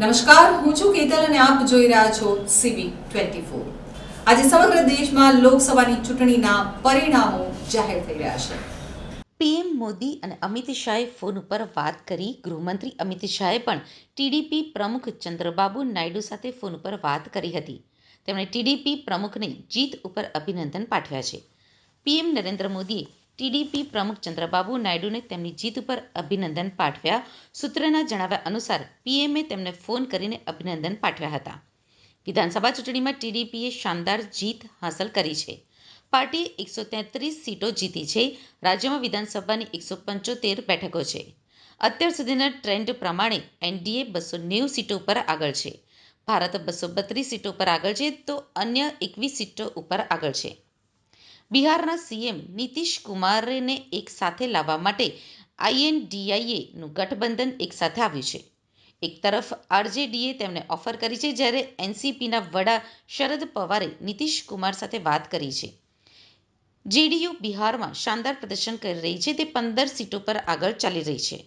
નમસ્કાર, હું છું કેતલ અને આપ જોઈ રહ્યા છો સીબી ટ્વેન્ટી આજે સમગ્ર દેશમાં લોકસભાની ચૂંટણીના પરિણામો જાહેર થઈ રહ્યા છે. પીએમ મોદી અને અમિત શાહે ફોન ઉપર વાત કરી. ગૃહમંત્રી અમિત શાહે પણ ટીડીપી પ્રમુખ ચંદ્રબાબુ નાયડુ સાથે ફોન ઉપર વાત કરી હતી. તેમણે ટીડીપી પ્રમુખને જીત ઉપર અભિનંદન પાઠવ્યા છે. પીએમ નરેન્દ્ર મોદીએ ટીડીપી પ્રમુખ ચંદ્રબાબુ નાયડુને તેમની જીત ઉપર અભિનંદન પાઠવ્યા. સૂત્રના જણાવ્યા અનુસાર પીએમએ તેમને ફોન કરીને અભિનંદન પાઠવ્યા હતા. વિધાનસભા ચૂંટણીમાં ટીડીપીએ શાનદાર જીત હાંસલ કરી છે. પાર્ટીએ એકસો તેત્રીસ સીટો જીતી છે. રાજ્યમાં વિધાનસભાની એકસો પંચોતેર બેઠકો છે. અત્યાર સુધીના ટ્રેન્ડ પ્રમાણે એનડીએ બસો નેવું સીટો ઉપર આગળ છે. ભારત બસો બત્રીસ સીટો પર આગળ છે તો અન્ય એકવીસ સીટો ઉપર આગળ છે. બિહારના સીએમ નીતિશ કુમારને એક સાથે લાવવા માટે આઈએનડીઆઈએનું ગઠબંધન એક સાથે આવ્યું છે. એક તરફ આરજેડીએ તેમને ઓફર કરી છે જ્યારે એનસીપીના વડા શરદ પવારે નીતિશ કુમાર સાથે વાત કરી છે. જેડીયુ બિહારમાં શાનદાર પ્રદર્શન કરી રહી છે. તે પંદર સીટો પર આગળ ચાલી રહી છે.